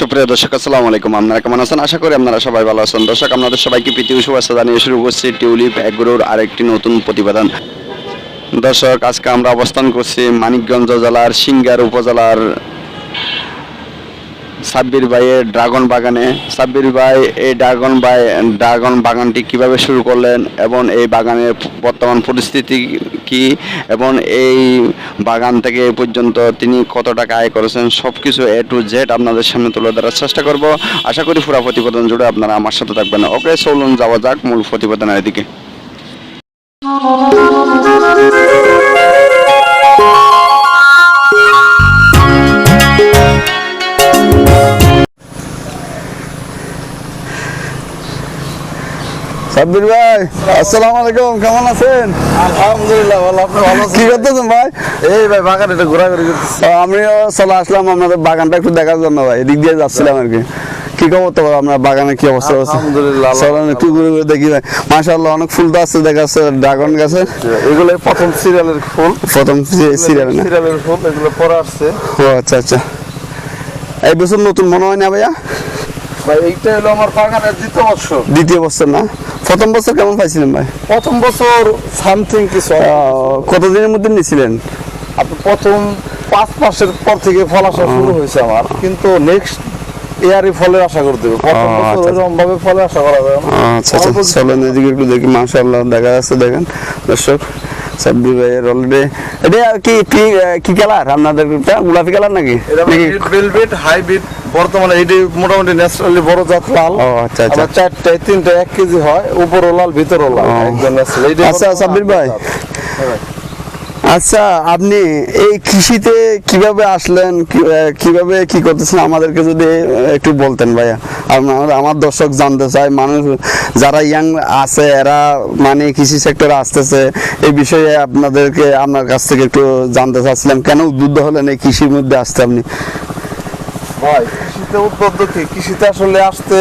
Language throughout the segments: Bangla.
সুপ্রিয় দর্শক, আসসালামু আলাইকুম। আপনারা কেমন আছেন? আশা করি আপনারা সবাই ভালো আছেন। দর্শক, আপনাদের সবাইকে প্রীতি শুভেচ্ছা জানিয়ে শুরু করছি টিউলিপ এগ্রোর আরেকটি নতুন প্রতিবেদন। দর্শক, আজকে আমরা অবস্থান করছি মানিকগঞ্জ জেলার সিঙ্গার উপজেলার সাব্বির ভাইয়ের ড্রাগন বাগানে। সাব্বির ভাই, এই ড্রাগন বাই ড্রাগন বাগানটি কীভাবে শুরু করলেন এবং এই বাগানের বর্তমান পরিস্থিতি কি এবং এই বাগান থেকে পর্যন্ত তিনি কত টাকা আয় করেছেন সব কিছু এ টু জেড আপনাদের সামনে তুলে ধরার চেষ্টা করব। আশা করি পুরো প্রতিবেদন জুড়ে আপনারা আমার সাথে থাকবেন। ওকে চলুন যাওয়া যাক মূল প্রতিবেদনের দিকে। সাব্বির ভাই আসসালামু আলাইকুম কেমন আছেন? আলহামদুলিল্লাহ ভালো আপনি ভালো কি করতেছেন ভাই? এই ভাই বাগান এটা ঘোরাঘুরি করতেছি। আমিও চলে আসলাম আপনাদের বাগানটা একটু দেখার জন্য ভাই এদিক দিয়ে যাচ্ছিলাম আর কি। কি খবর তো আপনার বাগানে কি অবস্থা আছে আলহামদুলিল্লাহ, আল্লাহ চলেন একটু ঘুরে ঘুরে দেখি ভাই। মাশাআল্লাহ অনেক ফুল তো আছে দেখা যাচ্ছে ড্রাগন গাছে। এগুলো প্রথম সিরিয়ালের ফুল। প্রথম সিরিয়াল না? সিরিয়ালের ফুল এগুলো পরে আসছে। ও আচ্ছা আচ্ছা। এই বছর নতুন মনে হয় না ভাইয়া? ভাই এইটা হলো আমার বাগানের দ্বিতীয় বছর। দ্বিতীয় বছর না? প্রথম বছর কেমন পাইছিলেন ভাই? প্রথম বছর সামথিং কিছু কতদিনের মধ্যে নিয়েছিলেন? আপনি প্রথম পাঁচ মাসের পর থেকে ফল আসা শুরু হয়েছে আমার। কিন্তু নেক্সট ইয়ারই ফলের আশা করতে হবে প্রথম বছর আচ্ছা, ভাবে ফলের আশা করা না। আচ্ছা আচ্ছা চলেন এদিকে একটু দেখি। মাশাআল্লাহ দেখা যাচ্ছে দেখেন। দর্শক সাব্বির ভাইয়ের অলরেডি এটা কি কি কি কালার আপনাদের গোলাপি কালার নাকি? নাকি ভেলভেট হাইব্রিড বর্তমানে এইটি মোটামুটি ন্যাচারালি বড় জাত লাল। আচ্ছা, আচ্ছা। তিনটে এক কেজি হয় উপরও লাল ভিতরও লাল। একদম ন্যাচারাল আচ্ছা, সাব্বির ভাই। হ্যাঁ। আচ্ছা আপনি এই কৃষিতে কীভাবে আসলেন? কীভাবে কি করতেছেন? আমাদেরকে যদি একটু বলতেন ভাইয়া। আমার আমার দর্শক জানতে চায় মানুষ যারা ইয়াং আছে এরা মানে কৃষি সেক্টরে আসতেছে এই বিষয়ে আপনাদেরকে আপনার কাছ থেকে একটু জানতে চাচ্ছিলাম কেন উদ্বুদ্ধ হলেন এই কৃষির মধ্যে আসতে আপনি? ভাই কৃষিতে উদ্বুদ্ধ কি? কৃষিতে আসলে আসতে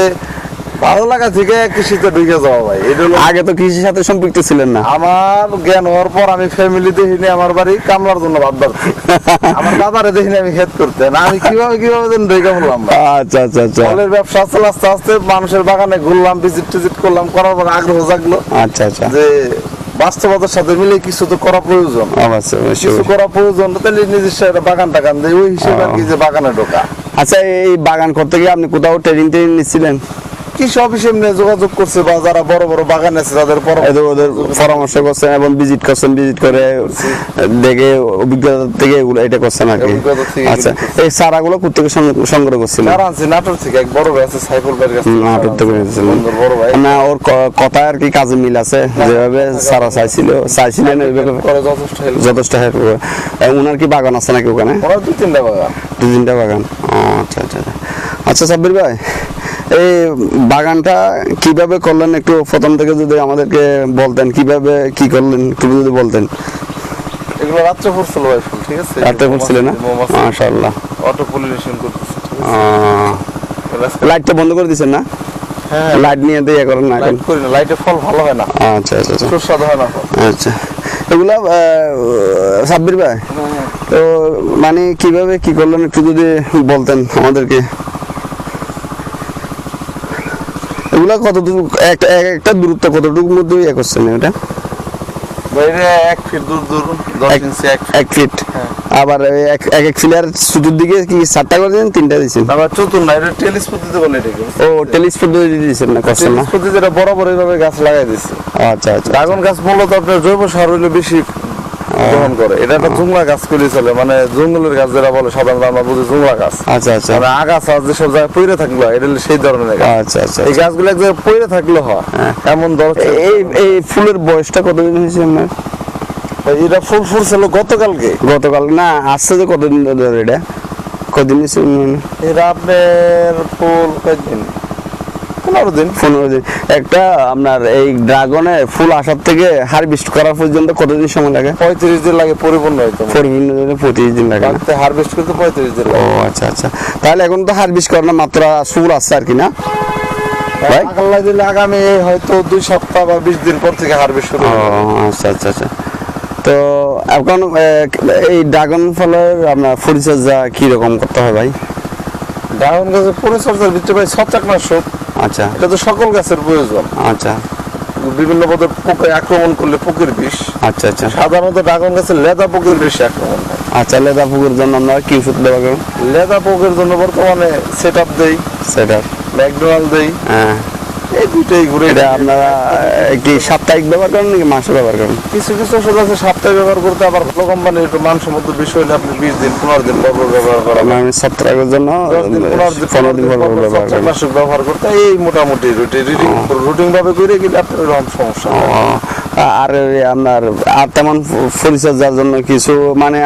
ভালো লাগা থেকে কৃষিতে ঢুকে যাওয়া ভাই। এটা আগে তো কৃষির সাথে সম্পৃক্ত ছিলেন না। আমার জ্ঞান হওয়ার পর আমি ফ্যামিলি দেখিনি আমার বাড়ি কামলার জন্য বাদ আমার দাদারে দেখিনি আমি খেত করতে। না আমি কীভাবে কীভাবে দিন ঢুকে আচ্ছা আচ্ছা আচ্ছা। ফলের ব্যবসা আস্তে আস্তে আস্তে মানুষের বাগানে ঘুরলাম ভিজিট টিজিট করলাম করার পর আগ্রহ জাগলো আচ্ছা আচ্ছা। যে বাস্তবতার সাথে মিলে কিছু তো করা প্রয়োজন। কিছু করা প্রয়োজন তাহলে নিজস্ব একটা বাগান টাগান দেয় ওই হিসেবে আর কি যে বাগানে ঢোকা। আচ্ছা এই বাগান করতে গিয়ে আপনি কোথাও ট্রেনিং ট্রেনিং নিচ্ছিলেন? কৃষি অফিসে এমনি যোগাযোগ করছে বা যারা বড় বড় বাগান আছে তাদের ওদের পরামর্শ করছেন এবং ভিজিট করছেন ভিজিট করে দেখে অভিজ্ঞতা থেকে এগুলো এটা করছেন আর কি আচ্ছা এই চারাগুলো কোথেকে সংগ্রহ করছিলেন যারা নাটোর থেকে এক বড় ভাই আছে সাইফুল ভাইয়ের কাছে নাটোর থেকে বড় ভাই। না ওর কথা আর কি কাজে মিল আছে যেভাবে সারা চাইছিল চাইছিলেন ওইভাবে যথেষ্ট হেল্প করে। ওনার কি বাগান আছে নাকি ওখানে? ওনার দুই তিনটা বাগান। দু তিনটা বাগান। আচ্ছা আচ্ছা আচ্ছা। আচ্ছা সাব্বির ভাই। এই বাগানটা কীভাবে করলেন একটু প্রথম থেকে যদি আমাদেরকে বলতেন কীভাবে কি করলেন একটু যদি বলতেন। এগুলো রাত্রে ফুটছিল ভাই ফুল ঠিক আছে? রাতে করছিল না? মাশাআল্লাহ। অটো পলিনেশন করতেছে লাইটটা বন্ধ করে দিছেন না? হ্যাঁ লাইট নিয়ে দিয়ে করেন না লাইট করি না লাইটে ফল ভালো হয় না। আচ্ছা আচ্ছা আচ্ছা। সুস্বাদু হয় না আচ্ছা। এগুলা সাব্বির ভাই? তো মানে কীভাবে কি করলেন একটু যদি বলতেন আমাদেরকে? এগুলা কতটুকু একটা এক- একটা দূরত্ব কতটুকুর মধ্যে ইয়ে করছেন এটা? এক ফিট দূর দূর এক- ইঞ্চি এক এক ফিট হ্যাঁ। আবার এক এক চতুর্দিকে কি চারটা করে দিয়েছেন তিনটা দিয়েছেন? আবার চতুর না এটা টেলিস বলে এটাকে ও টেলিস পদ্ধতি দিয়েছেন না বরাবর এইভাবে গাছ লাগাই দিচ্ছে আচ্ছা আচ্ছা ড্রাগন গাছ মূলত আপনার জৈব সার হইলে বেশি গ্রহণ করে। এটা একটা জুংলা গাছ করে চলে মানে জঙ্গলের গাছ যেটা বলে সাধারণত আমরা বুঝি জুংলা গাছ। আচ্ছা আচ্ছা। মানে আগাছা যেসব জায়গায় পইরে থাকল এটা সেই ধরনের গাছ। আচ্ছা আচ্ছা এই গাছগুলো এক জায়গায় পইরে থাকলে হয় এমন ধর এই এই ফুলের বয়সটা কতদিন হয়েছে আপনার? এটা ফুল ফুটছিল গতকালকে। গতকাল না আসছে যে কতদিন ধরে এটা? কদিন এটা আপনার ফুল কয়দিন? পনেরো দিন। পনেরো দিন। একটা আপনার এই ড্রাগনের ফুল আসার থেকে হারভেস্ট করা পর্যন্ত কতদিন সময় লাগে? পঁয়ত্রিশ দিন লাগে পরিপূর্ণ হইতো পরিপূর্ণ দিনে পঁচিশ দিন লাগে। হারভেস্ট করতে পঁয়ত্রিশ দিন ও আচ্ছা আচ্ছা। তাহলে এখন তো হারভেস্ট করে না মাত্র ফুল আসছে আর কি না? ভাই? আল্লাহ দিলে আগামী হয়তো দুই সপ্তাহ বা বিশ দিন পর থেকে হারভেস্ট শুরু ও আচ্ছা আচ্ছা আচ্ছা। তো এখন এই ড্রাগন ফলের আপনার পরিচর্যা কি রকম করতে হয় ভাই? ড্রাগন গাছের পরিচর্যার ভিতরে ভাই ছত্রাকনাশক আচ্ছা। এটা তো সকল গাছের প্রয়োজন। আচ্ছা। বিভিন্ন পদে পোকে আক্রমণ করলে পোকের বিষ। আচ্ছা আচ্ছা। সাধারণত ড্রাগন গাছের লেদা পোকের বিষ আক্রমণ আচ্ছা লেদা পোকের জন্য আমরা কি ওষুধ দেওয়া গেল লেদা পোকের জন্য বর্তমানে সেট আপ দেই সেট আপ ম্যাকডোনাল্ড দেই হ্যাঁ। এই দুটোই ঘুরে এটা আপনারা কি সাপ্তাহিক ব্যবহার করেন নাকি মাসে ব্যবহার করেন? কিছু কিছু ওষুধ আছে সপ্তাহে ব্যবহার করতে আবার ভালো কোম্পানির একটু মানসম্মত বিষয় হলে আপনি বিশ দিন পনেরো দিন পর ব্যবহার করেন। আমি সপ্তাহের জন্য পনেরো দিন পর ব্যবহার করেন। মাসে ব্যবহার করতে এই মোটামুটি রুটিন রুটিন ভাবে করে গেলে আপনার সমস্যা আর আপনার আর তেমন পরিচর্যার জন্য কিছু মানে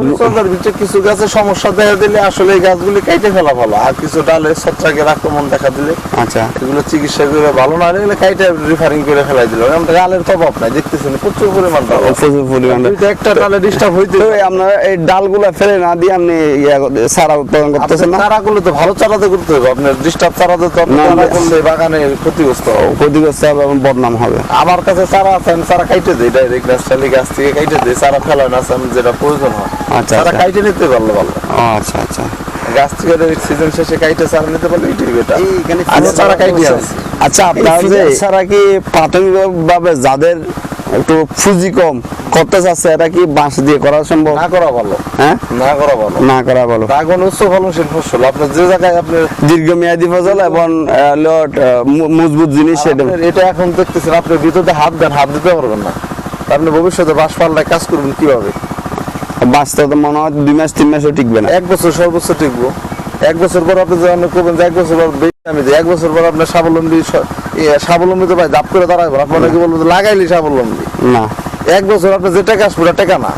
পরিচর্যার ভিতরে কিছু গাছের সমস্যা দেখা দিলে আসলে এই গাছগুলি কেটে ফেলা ভালো। আর কিছু ডালে ছত্রাকের আক্রমণ দেখা দিলে আচ্ছা। এগুলো চিকিৎসা করে ভালো না হলে কাইটে রিফারিং করে ফেলাই দিল। আমরা গালের প্রভাব নাই দেখতেছেন প্রচুর পরিমাণ ডাল। প্রচুর পরিমাণে একটা ডালে ডিস্টার্ব হইতে আপনারা এই ডালগুলা ফেলে না দিয়ে আপনি চারা উৎপাদন করতেছেন না? চারা করলে তো ভালো চারাতে করতে হবে। আপনার ডিস্টার্ব চারাতে তো আপনি না, করলে বাগানে ক্ষতিগ্রস্ত ক্ষতিগ্রস্ত হবে এবং বদনাম হবে। আমার কাছে চারা আমি কাইটে দিই ডাইরেক্ট ন্যাচারালি গাছ থেকে কাইটে দিই। সারা ফেলায় না আমি যেটা প্রয়োজন হয়। আচ্ছা, সারা খাইতে কাইটে নিতে পারলে ভালো। আচ্ছা আচ্ছা। গাছ থেকে সিজন শেষে কাইটে চারা নিতে পারলে এটাই বেটার চারা কাইটে আচ্ছা আপনার যে সারা কি প্রাথমিকভাবে যাদের একটু পুঁজি কম। করতে চাচ্ছে এটা কি বাঁশ দিয়ে করা সম্ভব? না করা ভালো। হ্যাঁ? না করা ভালো। না করা ভালো। ড্রাগন উচ্চ ফলনশীল ফসল। আপনার যে জায়গায় আপনি দীর্ঘমেয়াদী ফসল এবং মজবুত জিনিস আপনার এটা এখন দেখতেছেন আপনি ভিতরে হাত দেন হাত দিতে পারবেন না। আপনি ভবিষ্যতে বাস পাল্লায় কাজ করবেন কীভাবে? বাঁচতে তো মনে হয় দুই মাস তিন মাসও টিকবে না। এক বছর সর্বোচ্চ টিকবো। এক বছর পর আপনি যখন করবেন যে এক বছর পর বেশি আমি যে এক বছর পর আপনার স্বাবলম্বী স্বাবলম্বী তো ভাই দাপ করে দাঁড়াবেন আপনার কি বলব যে লাগাইলি স্বাবলম্বী? না। এক বছর আপনি যে টাকা আসবে টাকা না।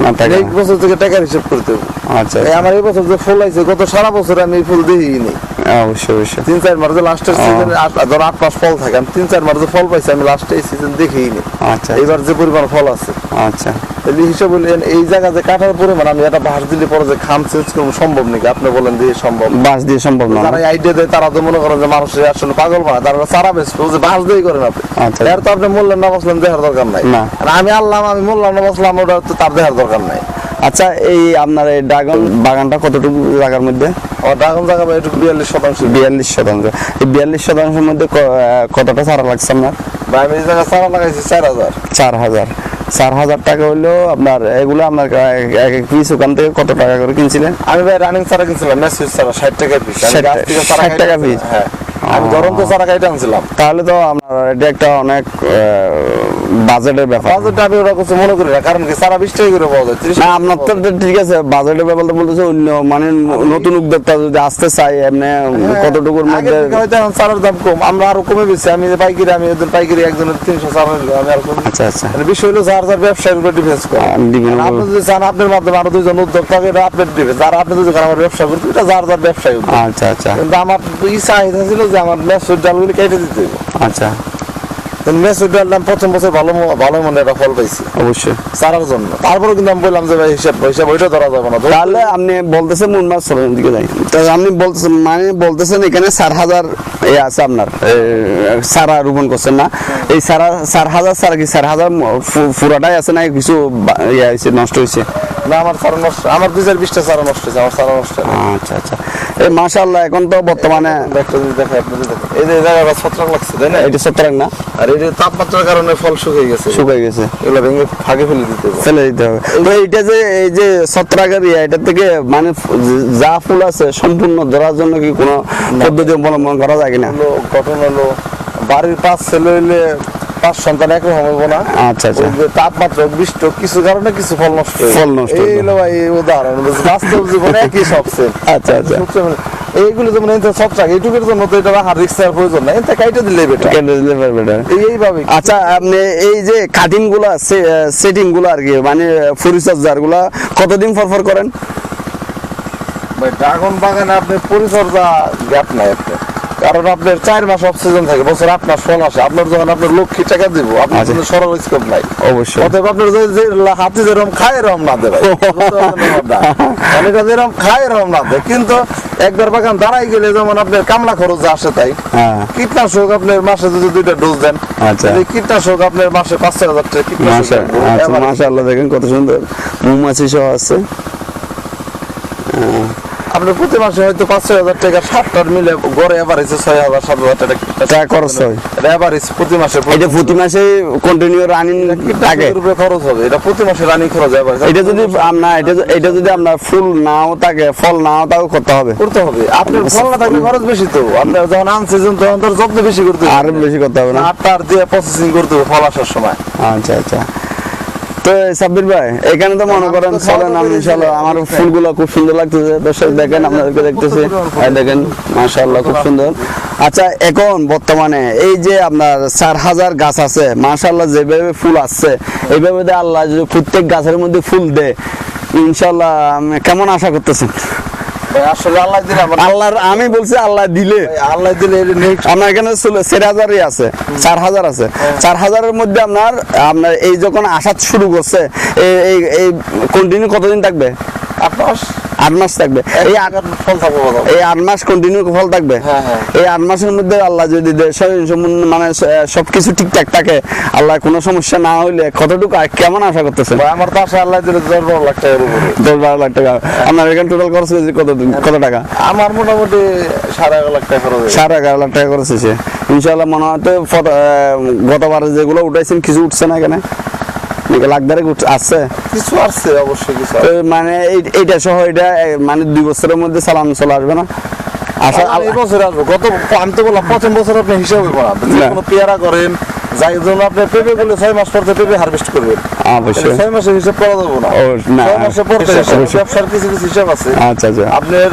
না এক বছর থেকে টাকার হিসেব করতে হবে। আচ্ছা। আমার এই বছর যে ফুল আছে গত সারা বছর আমি এই ফুল দেখিনি অবশ্যই অবশ্যই। তিন চার মাস লাস্টের সিজন ধর আট মাস ফল থাকে আমি তিন চার মাস ফল পাইছি আমি লাস্টে এই সিজন দেখিনি। আচ্ছা। এইবার যে পরিমাণ ফল আছে। আচ্ছা। তাহলে হিসাব বললেন এই জায়গা যে কাটার পরিমাণ আমি এটা বাহার দিলে পরে যে খাম চেঞ্জ করব সম্ভব নাকি? আপনি বলেন যে সম্ভব। বাঁশ দিয়ে সম্ভব না যারা আইডিয়া দেয় তারা তো মনে করেন যে আসলে পাগল বানায় তারা সারা বেশ যে বাস দিয়ে করেন আপনি। আচ্ছা। এর তো আপনি না বসলেন দেখার দরকার নাই। আর আমি আল্লাহ আমি মূল্যায়ন না বসলাম ওটা তো তার দেখার দরকার নাই। আচ্ছা এই আপনার এই ড্রাগন বাগানটা কতটুকু জায়গার মধ্যে? আমার ড্রাগন জায়গা বিয়াল্লিশ শতাংশ। বিয়াল্লিশ শতাংশ। এই বিয়াল্লিশ শতাংশের মধ্যে কতটা চারা লাগছে আপনার? ভাই আমি এই জায়গায় চারা লাগাইছি চার হাজার। চার হাজার। চার হাজার টাকা হইলেও আপনার এগুলো আপনার এক- এক পিস ওখান থেকে কত টাকা করে কিনছিলেন? আমি ভাই রানিং চারা কিনছিলাম মেসেজ চারা ষাট টাকা পিস আমি 60 গাছ থেকে চারা 60 কাইটে টাকা piece? হ্যাঁ। আমি ধরন তো চারা কাইটে আনছিলাম। তাহলে তো আপনার এটা একটা অনেক বাজেটের ব্যাপার বাজেটটা আমি ওরা কিছু মনে করি না কারণ কি সারা বিশ টাকা করে পাওয়া যায়। না আপনার তো ঠিক আছে বাজেটের ব্যাপার তো বলতেছে অন্য মানে নতুন উদ্যোক্তা যদি আসতে চাই এমনি কতটুকুর মধ্যে থেকে হয়তো এখন চারার দাম কম আমরা আরও কমে বেশি আমি যে পাইকারি আমি ওদের পাইকারি একজনের তিনশো নিলাম আমি আর কমে আচ্ছা আচ্ছা। মানে বিষয় হলো যার যার ব্যবসায়ের উপর ডিফেন্স করে। আপনি যদি চান আপনার মাধ্যমে আরও দুইজন উদ্যোক্তা এটা আপনার ডিফেন্স আর আপনি যদি আমার ব্যবসা করতে এটা যার যার ব্যবসায় আচ্ছা আচ্ছা। কিন্তু আমার ই চাহিদা ছিল যে আমার মেসুর ডালগুলি কেটে দিতে আচ্ছা। কিন্তু মেসুর প্রথম বছর ভালো ভালো মনে একটা ফল পাইছি। অবশ্যই। চারার জন্য। তারপরে কিন্তু আমি বললাম যে ভাই হিসাব হিসাব ওইটা ধরা যাবে না। তাহলে আপনি বলতেছেন মন মাস চলেন দিকে যাই। তাহলে আপনি বলতেছেন মানে বলতেছেন এখানে চার হাজার এ আছে আপনার। চারা রোপণ করছেন না। এই চারা চার হাজার চারা কি চার হাজার ম- ফু- পুরাটাই আছে না কিছু ইয়ে হয়েছে নষ্ট হয়েছে? না আমার নষ্ট আমার দুই হাজার বিশটা চারা নষ্ট হয়েছে আমার নষ্ট আচ্ছা আচ্ছা। এই এখন তো বর্তমানে একটা যদি দেখে আপনি এই যে জায়গাটা ছত্রাক লাগছে তাই না? এটা সত্তর না? আর এই যে তাপমাত্রার কারণে ফল শুকিয়ে গেছে। শুকাই গেছে। এগুলো ভেঙে ফাঁকে ফেলে দিতে হবে। ফেলে দিতে হবে। তো এইটা যে এই যে ছত্রাকের ইয়ে এটা থেকে মানে যা ফুল আছে সম্পূর্ণ ধরার জন্য কি কোনো পদ্ধতি অবলম্বন করা যায় কিনা? ঘটনা হলো বাড়ির পাশ ছেলে হইলে পাঁচ সন্তান একরকম হবে না। আচ্ছা আচ্ছা। তাপমাত্রা বৃষ্টি কিছু কারণে কিছু ফল নষ্ট ফল নষ্ট এই হলো ভাই উদাহরণ বাস্তব জীবনে একই সব আচ্ছা আচ্ছা। এইগুলো যেমন এতে সব থাকে এইটুকুর জন্য তো এটা রাখার রিক্সার প্রয়োজন নাই। এটা কাইটে দিলে বেটা কেটে দিলে better। এইভাবে আচ্ছা আপনি এই যে কাটিংগুলা সেটিংগুলা আর কি মানে পরিচর্যারগুলা কতদিন পর পর করেন? ভাই ড্রাগন বাগানে আপনি পরিচর্যা গ্যাপ নাই আপনার কারণ আপনার চার মাস অফ সিজন থাকে বছর মাস ফল আসে। আপনার যখন আপনার লক্ষ্মী টাকা দিব আপনার আচ্ছা। জন্য সরল স্কোপ নাই। অবশ্যই। অতএব আপনার যে হাতি যেরকম খায় এরকম না দেবে এটা যেরকম খায় এরকম না দেয়। কিন্তু একবার বাগান দাঁড়াই গেলে যেমন আপনার কামলা খরচ যা আসে তাই। হ্যাঁ। কীটনাশক আপনার মাসে যদি দুইটা ডোজ দেন আচ্ছা। কীটনাশক আপনার মাসে পাঁচ ছয় হাজার টাকা লাগবে। আচ্ছা মাশাআল্লাহ দেখেন কত সুন্দর। মৌমাছি সহ আছে। আহ, আপনি প্রতি মাসে হয়তো পাঁচ ছয় হাজার টাকা সাতটার মিলে গড়ে এভারেজ ছয় হাজার সাত হাজার টাকা খরচ হয়। এভারেজ প্রতি মাসে এটা প্রতি মাসে কন্টিনিউ রানিং থাকে? রুপে খরচ হবে? এটা প্রতি মাসে রানিং খরচ এভারেজ এটা যদি আপনার এটা এটা যদি আপনার ফুল নাও থাকে ফল নাও তাও করতে হবে। করতে হবে। আপনার ফল না থাকলে খরচ বেশি তো। আপনার যখন আনসিজন তখন তোর যত্ন বেশি করতে হবে। আর বেশি করতে হবে না। আটটার দিয়ে প্রসেসিং করতে হবে ফল আসার সময়। আচ্ছা আচ্ছা। তো সাব্বির ভাই এখানে তো মনে করেন চলেন আমি ইনশাল্লাহ আমার ফুলগুলো খুব সুন্দর লাগতেছে। দর্শক দেখেন আপনাদেরকে দেখতেছি। দেখেন মাশাআল্লাহ খুব সুন্দর। আচ্ছা এখন বর্তমানে এই যে আপনার চার হাজার গাছ আছে মাশাআল্লাহ যেভাবে ফুল আসছে এইভাবে আল্লাহ প্রত্যেক গাছের মধ্যে ফুল দেয় ইনশাল্লাহ আমি কেমন আশা করতেছেন? আসলে আল্লাহ দিলে আল্লাহর আমি বলছি আল্লাহ দিলে। আল্লাহ দিলে আপনার এখানে চার হাজারই আছে চার হাজার আছে। চার হাজারের মধ্যে আপনার আপনার এই যখন আসাদ শুরু করছে এই কন্টিনিউ কতদিন থাকবে? আট মাস? আট থাকবে। এই আট ফল থাকব এই আট মাস কন্টিনিউ ফল থাকবে? হ্যাঁ, হ্যাঁ। এই আট মাসের মধ্যে আল্লাহ যদি মানে সবকিছু ঠিকঠাক থাকে আল্লাহ কোনো সমস্যা না হইলে কতটুকু কেমন আশা করতেছেন? ভাই, আমার পাশে আল্লাহ দিলে দশ বারো লাখ টাকার দশ বারো লাখ টাকা। আপনার এখানে টোটাল খরচ হয়েছে কত কত টাকা? আমার মোটামুটি সাড়ে এগারো লাখ টাকা খরচ সাড়ে এগারো লাখ টাকা খরচ হয়েছে। ইনশাল্লাহ মনে হয় তো গতবার যেগুলো উঠাইছেন কিছু উঠছে না এখানে? কিছু আসছে অবশ্যই কিছু মানে সহ এটা মানে দুই বছরের মধ্যে চালান চলে আসবে না? আশা আসলে এই বছর আসবে। গত আমি তো বললাম প্রথম বছর আপনি হিসাব যে কোনো পেয়ারা করেন যাই জন্য আপনি পেঁপে গুলো ছয় মাস পর পেঁপে হারভেস্ট করবেন। অবশ্যই। ছয় মাসের হিসাব করা যাবে না। ছয় মাসের পর ব্যবসার কিছু কিছু হিসাব আছে। আচ্ছা আচ্ছা। আপনার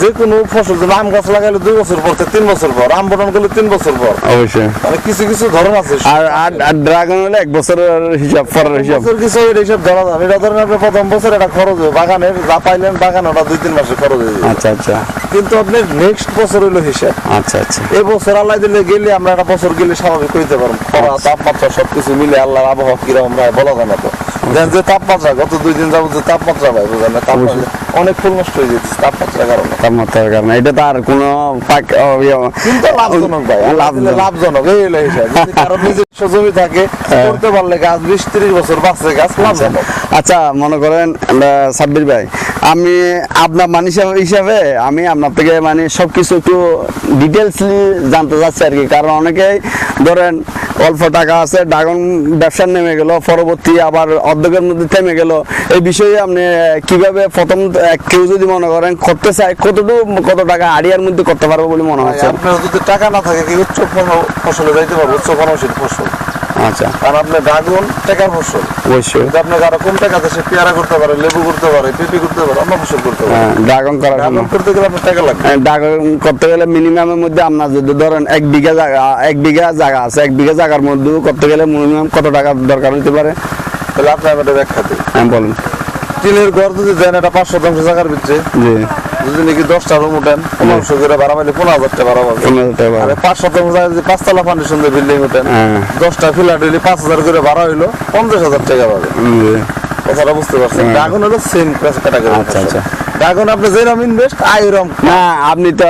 যে কোনো ফসল যেমন আম গাছ লাগাইলে দুই বছর পর তিন বছর পর আম বটন করলে তিন বছর পর। অবশ্যই। মানে কিছু কিছু ধরন আছে। আর আর ড্রাগন হলে এক বছরের হিসাব পরের হিসাব। বছর কিছু এটা হিসাব ধরা যাবে এটা ধরেন আপনি প্রথম বছর এটা খরচ হবে বাগানের যা পাইলেন বাগান ওটা দুই তিন মাসে খরচ হয়ে যাবে আচ্ছা আচ্ছা। কিন্তু আপনি নেক্সট বছর হইল হিসাব। আচ্ছা আচ্ছা। এই বছর আল্লাহ দিলে গেলে আমরা একটা বছর গেলে স্বাভাবিক কইতে পারব। খরা তাপমাত্রা সবকিছু মিলে আল্লাহর আবহাওয়া কীরকম বলা যায় না তো। দেন যে তাপমাত্রা গত দুই দিন যাব যে তাপমাত্রা ভাই বুঝলেন না? তাপমাত্রা। অনেক ফুল নষ্ট হয়ে যেতেছে তাপমাত্রার কারণে। তাপমাত্রার কারণে। এটা তো আর কোনো পাক ইয়ে, কিন্তু লাভজনক ভাই লাভজনক। এই হলো হিসাব। যদি নিজস্ব জমি থাকে হ্যাঁ। করতে পারলে গাছ বিশ ত্রিশ বছর বাঁচছে গাছ লাভজনক। আচ্ছা মনে করেন সাব্বির ভাই আমি আপনার মানুষ হিসাবে আমি আপনার থেকে মানে সব কিছু একটু ডিটেলসলি জানতে চাচ্ছি আর কি। কারণ অনেকেই ধরেন অল্প টাকা আছে, ড্রাগন ব্যবসা নেমে গেল, পরবর্তী আবার অর্ধেকের মধ্যে থেমে গেল। এই বিষয়ে আপনি কীভাবে প্রথম কেউ যদি মনে করেন করতে চায়, কতটুকু, কত টাকা আড়িয়ার মধ্যে করতে পারব বলে মনে হচ্ছে? আপনার যদি টাকা না থাকে কি উচ্চ ফসলে যাইতে পারব উচ্চ ফসল। আচ্ছা। কারণ আপনার ড্রাগন টাকার ফসল। অবশ্যই। যদি আপনার আরও কম টাকা সে পেয়ারা করতে পারে লেবু করতে পারে পেঁপে করতে পারে অন্য ফসল করতে পারে? হ্যাঁ ড্রাগন করার জন্য। করতে গেলে আপনার টাকা লাগবে। ড্রাগন করতে গেলে মিনিমামের মধ্যে আপনার যদি ধরেন এক বিঘা জায়গা এক বিঘা জায়গা আছে এক বিঘা জায়গার মধ্যে করতে গেলে মিনিমাম কত টাকা দরকার হতে পারে? তাহলে আপনি আমাদের ব্যাখ্যা দিই হ্যাঁ বলুন। টিনের ঘর যদি দেন এটা পাঁচ শতাংশ জায়গার ভিতরে। জি। যদি নাকি দশটা রুম উঠেন? পনেরোশো করে ভাড়া পাইলে পনেরো হাজার টাকা ভাড়া পাবেন। আরে পাঁচ শতাংশ যদি পাঁচতলা ফাউন্ডেশন বিল্ডিং উঠেন। হ্যাঁ। দশটা ফ্ল্যাট হইলে পাঁচ হাজার করে ভাড়া হইল পঞ্চাশ হাজার টাকা পাবে হুম, জি। কথাটা বুঝতে পারছেন ড্রাগন হলো সেম ক্যাটাগরি আচ্ছা, আচ্ছা। ড্রাগন আপনি যেরকম ইনভেস্ট ওরকম না আপনি তো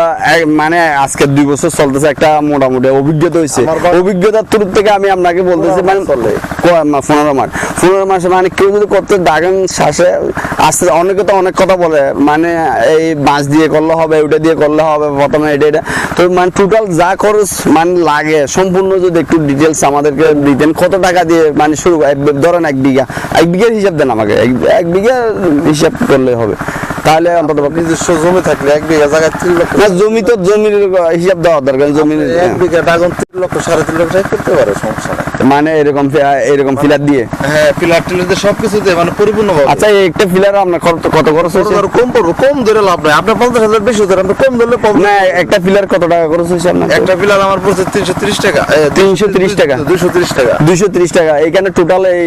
মানে আজকে দুই বছর চলতেছে একটা মোটামুটি অভিজ্ঞতা হয়েছে। অভিজ্ঞতার থেকে আমি আপনাকে বলতেছি মানে পনেরো মাস। পনেরো মাসে মানে কেউ যদি করতে ড্রাগন শ্বাসে আসতে অনেকে তো অনেক কথা বলে মানে এই বাঁশ দিয়ে করলে হবে ওটা দিয়ে করলে হবে প্রথমে এটা এটা। তো মানে টোটাল যা খরচ মানে লাগে সম্পূর্ণ যদি একটু ডিটেলস আমাদেরকে দিতেন কত টাকা দিয়ে মানে শুরু ধরেন এক বিঘা। এক বিঘার হিসাব দেন আমাকে। এক- বিঘা হিসাব করলে হবে। তাহলে অন্তত নিজস্ব জমি থাকলে এক বিঘা জায়গায় তিন লক্ষ না জমি তো জমির হিসাব দেওয়া দরকার জমির এক বিঘা ড্রাগন তিন লক্ষ সাড়ে তিন লক্ষ টাকা করতে পারে সমস্যা নাই। মানে এরকম এরকম ফিলার দিয়ে? হ্যাঁ পিলার টিলার দিয়ে সবকিছু দিয়ে মানে পরিপূর্ণ ভাবে আচ্ছা একটা ফিলার আপনার কত কত খরচ হয়েছে? কম পড়ব কম ধরে লাভ নাই। আপনার পঞ্চাশ হাজার বেশি ধরে আপনি কম ধরলে পাবেন না একটা ফিলার কত টাকা খরচ হয়েছে আপনার? একটা পিলার আমার পড়ছে তিনশো তিরিশ টাকা 330 টাকা। দুইশো তিরিশ টাকা। দুইশো ত্রিশ টাকা। এখানে টোটাল এই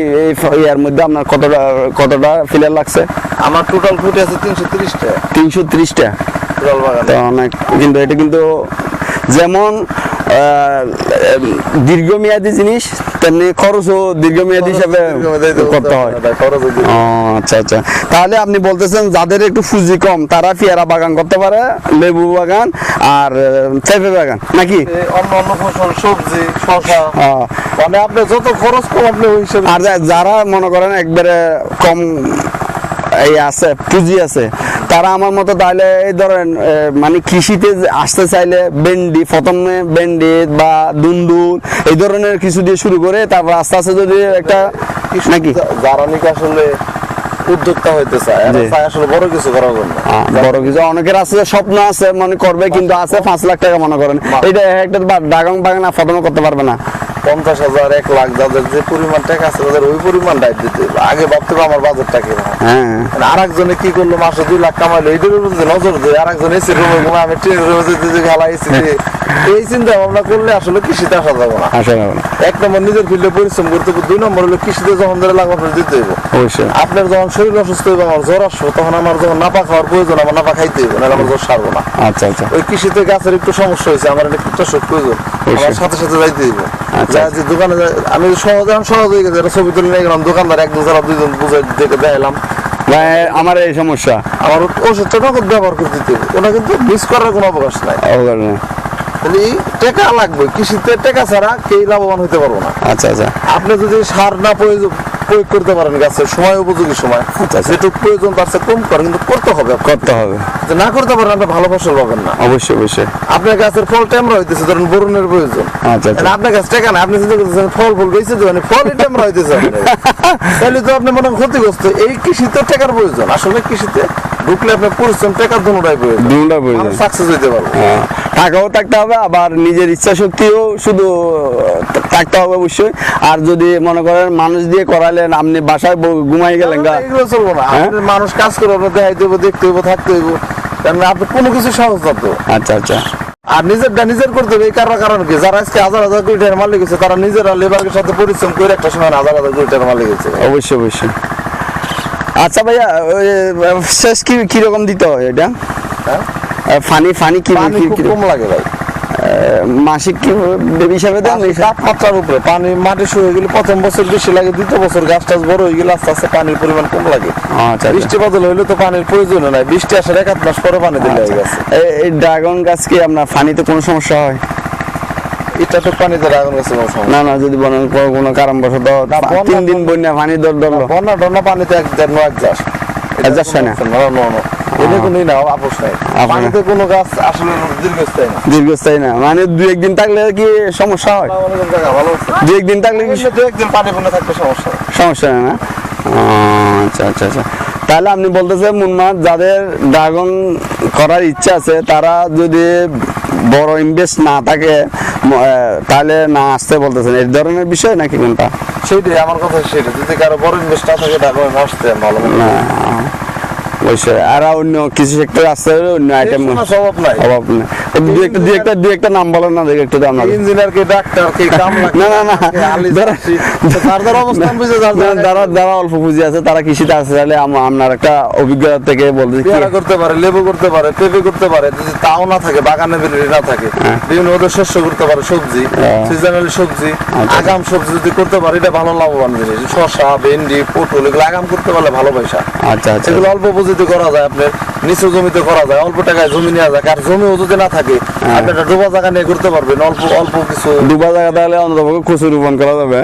ইয়ার মধ্যে আপনার কতটা কতটা ফিলার লাগছে? আমার টোটাল ফুটে আছে তিনশো তিরিশ তিনশো ত্রিশটা? তো অনেক কিন্তু এটা কিন্তু যেমন দীর্ঘমেয়াদী জিনিস তেমনি খরচও দীর্ঘমেয়াদী হিসাবে করতে হয়। আচ্ছা আচ্ছা। তাহলে আপনি বলতেছেন যাদের একটু পুঁজি কম তারা পেয়ারা বাগান করতে পারে লেবু বাগান আর পেঁপে বাগান নাকি? অন্য অন্য ফসল সবজি হ্যাঁ। মানে আপনি যত খরচ কম আপনি আর যারা মনে করেন একবারে কম এই আছে পুঁজি আছে। তারা আমার মতো তাহলে এই ধরেন মানে কৃষিতে আসতে চাইলে বেন্ডি প্রথমে বেন্ডি বা দুন্দুল এই ধরনের কিছু দিয়ে শুরু করে তারপর আস্তে আস্তে যদি একটা নাকি? যারা নাকি আসলে উদ্যোক্তা হইতে চায়। আসলে বড় কিছু করার জন্য। বড় কিছু। অনেকের আছে স্বপ্ন আছে মনে করবে কিন্তু আছে পাঁচ লাখ টাকা মনে করেন। এটা একটা ড্রাগন বাগান প্রথমে করতে পারবে না। পঞ্চাশ হাজার এক লাখ যাদের যে পরিমাণ টাকা আছে তাদের ওই পরিমাণ দায়িত্ব দিতে হবে। আগে ভাবতে হবে আমার বাজারটা কি হ্যাঁ। আর একজনে কি করল? মাসে দুই লাখ কামাইলো এইটার উপর যদি নজর দেয় আর একজন এসে রুমে ঘুমা আমি ট্রেনের রুমে যদি খেলা এসি এই চিন্তা ভাবনা করলে আসলে কৃষিতে আসা যাবে না। আসা যাবে না। এক নম্বর নিজের ফিল্ডে পরিশ্রম করতে হবে। দুই নম্বর হলো কৃষিতে যখন ধরে লাগবে আপনার দিতে হইব। অবশ্যই। আপনার যখন শরীর অসুস্থ হইবে আমার জ্বর আসবে তখন আমার যখন নাপা খাওয়ার প্রয়োজন আমার নাপা খাইতে হইব নাহলে আমার জ্বর সারবো না। আচ্ছা আচ্ছা। ওই কৃষিতে গাছের একটু সমস্যা হয়েছে আমার একটা কীটনাশক প্রয়োজন। আমার সাথে সাথে যাইতে আচ্ছা। যা যে দোকানে আমি সহজ এখন সহজ হয়ে গেছে ছবি তুলে নিয়ে গেলাম দোকানদার এক দুজন দুইজন বুঝে দেখে দেখাইলাম। আমার এই সমস্যা। আমার ওষুধটা নগদ ব্যবহার করতে দিতে ওটা কিন্তু মিস করার কোনো অবকাশ নাই। অবকাশ নাই। টাকা লাগবে। কৃষিতে টাকা ছাড়া কেউ লাভবান হতে পারব না। আচ্ছা আচ্ছা। আপনি যদি সার না প্রয়োগ প্রয়োগ করতে পারেন গাছের সময় উপযোগী সময়। যেটুকু প্রয়োজন তার চেয়ে কম করেন কিন্তু করতে হবে করতে হবে। না করতে পারেন আপনি ভালো ফসল পাবেন না। অবশ্যই অবশ্যই। আপনার গাছের ফল টেমরা হইতেছে ধরেন বরুণের প্রয়োজন। আচ্ছা আচ্ছা। আপনার গাছ টাকা না আপনি চিন্তা করতেছেন ফল ফুল বেঁচে দেবেন ফল টেমরা হইতেছে তাহলে তো আপনি মনে ক্ষতিগ্রস্ত। এই কৃষিতে টাকার প্রয়োজন। আসলে কৃষিতে ঢুকলে আপনার পরিশ্রম টাকার দুটাই প্রয়োজন। দুটা প্রয়োজন। সাকসেস হইতে পারব। হ্যাঁ, টাকাও থাকতে হবে আবার নিজের ইচ্ছা শক্তিও শুধু থাকতে হবে অবশ্যই। আর যদি মনে করেন মানুষ দিয়ে করালেন আপনি বাসায় ঘুমাই গেলেন গা। এগুলো চলবো না। হ্যাঁ? মানুষ কাজ করে আপনার দেখাইতে হইব দেখতে হইব থাকতে হইব। কারণ আপনি কোনো কিছু সহজ না তো। আচ্ছা আচ্ছা। আর নিজেরটা নিজের করতে হবে এই কারণ কারণ কি? যারা আজকে হাজার হাজার কোটি টাকার মালিক হচ্ছে তারা নিজেরা লেবারের সাথে পরিশ্রম করে একটা সময় হাজার হাজার কোটি টাকার মালিক হচ্ছে অবশ্যই অবশ্যই। আচ্ছা ভাইয়া শেষ কি কীরকম দিতে হয় এটা? হ্যাঁ? ফানি ফানি কি কম লাগে ভাই। মাসিক কি বেবি হিসাবে দেন তাপমাত্রার উপরে। পানি মাটি শুয়ে গেলে প্রথম বছর বেশি লাগে দ্বিতীয় বছর গাছ টাছ বড় হয়ে গেলে আস্তে আস্তে পানির পরিমাণ কম লাগে। আচ্ছা আচ্ছা। বৃষ্টি বদল হইলে তো পানির প্রয়োজন নাই। বৃষ্টি আসার এক আধ মাস পরে পানি দিলে হয়ে গেছে। এই- এই ড্রাগন গাছ কি আপনার ফানিতে কোনো সমস্যা হয়? এটা তো পানি দেওয়া এখন গেছে কোনো সমস্যা না না যদি বলেন কোনো- কারণবশত তিন দিন বন্যা পানি দর ধরলো বন্যা টন্যা পানিতে এক দেড় এক যাস যাস হয় না? এটা কোনোই না আপোষ নাই। পানিতে কোনো গাছ আসলে দীর্ঘস্থায়ী না। দীর্ঘস্থায়ী না। মানে দু একদিন থাকলে কি সমস্যা হয়? একদিন থাকলে কি এমনি একদিন পানি বন্যা থাকলে সমস্যা সমস্যা না? আচ্ছা আচ্ছা আচ্ছা। তাহলে আপনি বলতেছেন মুন্নাথ যাদের ড্রাগন করার ইচ্ছা আছে তারা যদি বড় ইনভেস্ট না থাকে তাহলে না আসতে বলতেছেন। এই ধরনের বিষয় নাকি কোনটা? সেইটাই আমার কথা সেটা। যদি কারও বড় ইনভেস্ট না থাকে ঢাকা আসতে ভালো না অবশ্যই। আর অন্য কিছু সেক্টর আসতে অন্য আইটেম কোনো নাই। অভাব নেই। দু একটা দু একটা দু একটা নাম বলেন না দেখে একটু দাম ইঞ্জিনিয়ার কে ডাক্তার কে কামলা না, না, না। তার যার অবস্থান বুঝে যারা যারা যারা অল্প পুঁজি আছে তারা কৃষিতে আছে। তাহলে আপনার একটা অভিজ্ঞতা থেকে বলতে পেয়ারা করতে পারে লেবু করতে পারে পেঁপে করতে পারে যদি তাও না থাকে বাগানে বেরিয়ে না থাকে বিভিন্ন ওদের শস্য করতে পারে সবজি হ্যাঁ। সিজনালি সবজি আচ্ছা। আগাম সবজি যদি করতে পারে এটা ভালো লাভবান জিনিস। শসা ভেন্ডি পটল এগুলো আগাম করতে পারলে ভালো পয়সা। আচ্ছা আচ্ছা। এগুলো অল্প পুঁজিতে করা যায় আপনার নিচু জমিতে করা যায় অল্প টাকায় জমি নেওয়া যায়। আর জমিও যদি না থাকে হ্যাঁ। আপনি একটা ডোবা জায়গা নিয়ে করতে পারবেন অল্প অল্প কিছু দুবা জায়গা তাহলে অন্তত কচু রোপণ করা যাবে।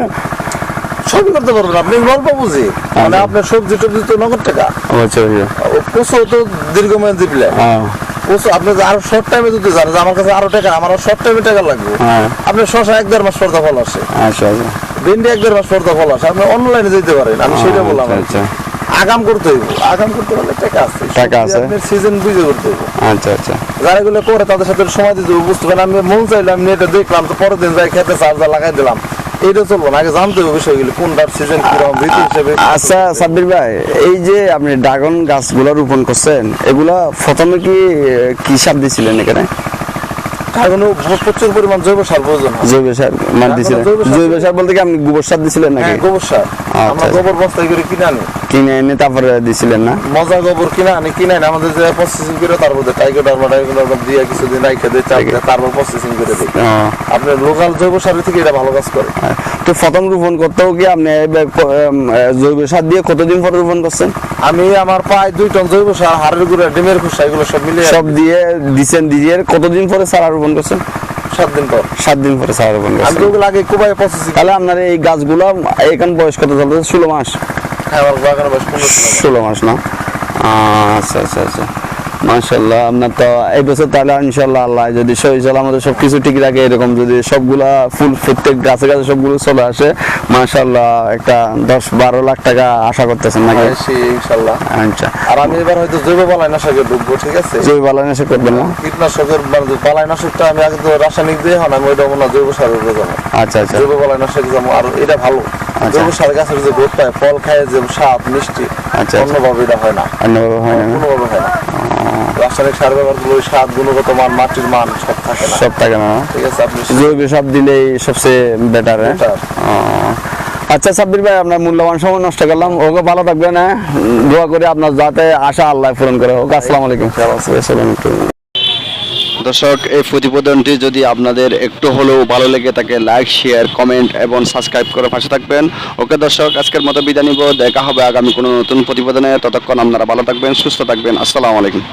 সবই করতে পারবেন আপনি অল্প পুঁজি মানে আচ্ছা। আপনার সবজি টবজি তো নগদ টাকা। অবশ্যই কচু তো দীর্ঘমেয়াদী হ্যাঁ। কচু আপনি আরও শর্ট টাইমে যদি জানেন যে আমার কাছে আরও টাকা আমার শর্ট টাইমে টাকা লাগবে। হ্যাঁ। আপনার শশা এক দেড় মাস পর্দা ফল আসে। আচ্ছা আচ্ছা। ভেন্ডি এক দেড় মাস পর্দা ফল আসে। আপনি অনলাইনে যেতে পারেন আমি সেটা বললাম। আচ্ছা। আচ্ছা। আগাম করতে হইব। আগাম করতে পারলে টাকা আছে। টাকা আছে। সিজন বুঝে করতে হইব। আচ্ছা আচ্ছা। যারা এগুলো করে তাদের সাথে সময় দিতে বুঝতে পারেন। আমি মন চাইলাম এটা দেখলাম তো পরের দিন যাই খেতে চার্জার লাগাই দিলাম। এইটা চলবো না আগে জানতে হবে বিষয়গুলো কোনটার সিজন কীরকম ঋতু হিসেবে। আচ্ছা সাব্বির ভাই এই যে আপনি ড্রাগন গাছগুলো রোপণ করছেন এগুলা প্রথমে কি কি সার দিছিলেন এখানে? এখন প্রচুর পরিমাণ জৈব সার প্রয়োজন জৈব সার মানে দিছিলেন। জৈব সার- বলতে কি আপনি গোবর সার দিছিলেন নাকি? হ্যাঁ গোবর সার। আমরা আচ্ছা। গোবর বস্তায় করে কিনে আনি। কিনে এনে তারপরে দিছিলেন না? মজা গোবর কিনে আনি কিনে আনি। আমাদের যে প্রসেসিং করে টাইগার ডারমা টাইগার দিয়ে কিছুদিন রাইখে দিয়ে চাল দিয়ে তারপর প্রসেসিং করে আপনার লোকাল জৈব সার থেকে এটা ভালো কাজ করে। হ্যাঁ। তো প্রথম রোপণ করতেও কি আপনি জৈব সার দিয়ে কতদিন পরে রোপণ করছেন? আমি আমার প্রায় দুই টন জৈব সার হাড়ের গুঁড়া ডিমের খোসা এগুলো সব মিলিয়ে সব দিয়ে দিছেন দিয়ে কতদিন পরে সারা রোপণ করছেন সাত দিন পর। সাত দিন পরে চারা রোপণ করছেন আগে কুবাই প্রসেসিং তাহলে আপনার এই গাছগুলো এখন বয়স কত চলতেছে? ষোলো মাস? হ্যাঁ আমার বাগানে বয়স ষোলো মাস না? আচ্ছা আচ্ছা আচ্ছা। মাশাল্লাহ আপনার তো এই বছর তাহলে ইনশাল্লাহ আল্লাহ যদি সহি আমাদের সব কিছু ঠিক রাখে এরকম যদি সবগুলা ফুল প্রত্যেক গাছে গাছে সবগুলো চলে আসে মাশাল্লাহ একটা দশ বারো লাখ টাকা আশা করতেছেন নাকি? বেশি ইনশাল্লাহ আচ্ছা। আর আমি এবার হয়তো জৈব বালাইনাশকে ঢুকবো ঠিক আছে? জয় বালানাশে করবেন না? কীটনাশকের যে বালাইনাশকটা আমি আগে তো রাসায়নিক দিয়ে হন আমি ওইটা মনে জৈব সারের উপরে যাব আচ্ছা আচ্ছা। জৈব বালাইনাশক যাব আর এটা ভালো। আচ্ছা। জৈব সার গাছের যে গ্রোথ পায় ফল খায় যে স্বাদ মিষ্টি আচ্ছা। অন্যভাবে এটা হয় না। অন্যভাবে হয় না। কোনোভাবে হয় না। রাসায়নিক সার ব্যবহার করলে ওই স্বাদ গুণগত মান মাটির মান সব থাকে না। সব থাকে না। ঠিক আছে আপনি জৈব সব দিলেই সবচেয়ে বেটার Better। আচ্ছা সাব্বির ভাই আপনার মূল্যবান সময় নষ্ট করলাম। ওকে ভালো থাকবেন হ্যাঁ? দোয়া করে আপনার যাতে আশা আল্লাহ পূরণ করে হোক। আসসালামু আলাইকুম। দর্শক, এই প্রতিবেদনটি যদি আপনাদের একটু হলেও ভালো লেগে থাকে লাইক শেয়ার কমেন্ট এবং সাবস্ক্রাইব করে পাশে থাকবেন। ওকে দর্শক, আজকের মতো বিদায় নিব। দেখা হবে আগামী কোনো নতুন প্রতিবেদনে। ততক্ষণ আপনারা ভালো থাকবেন, সুস্থ থাকবেন। আসসালামু আলাইকুম।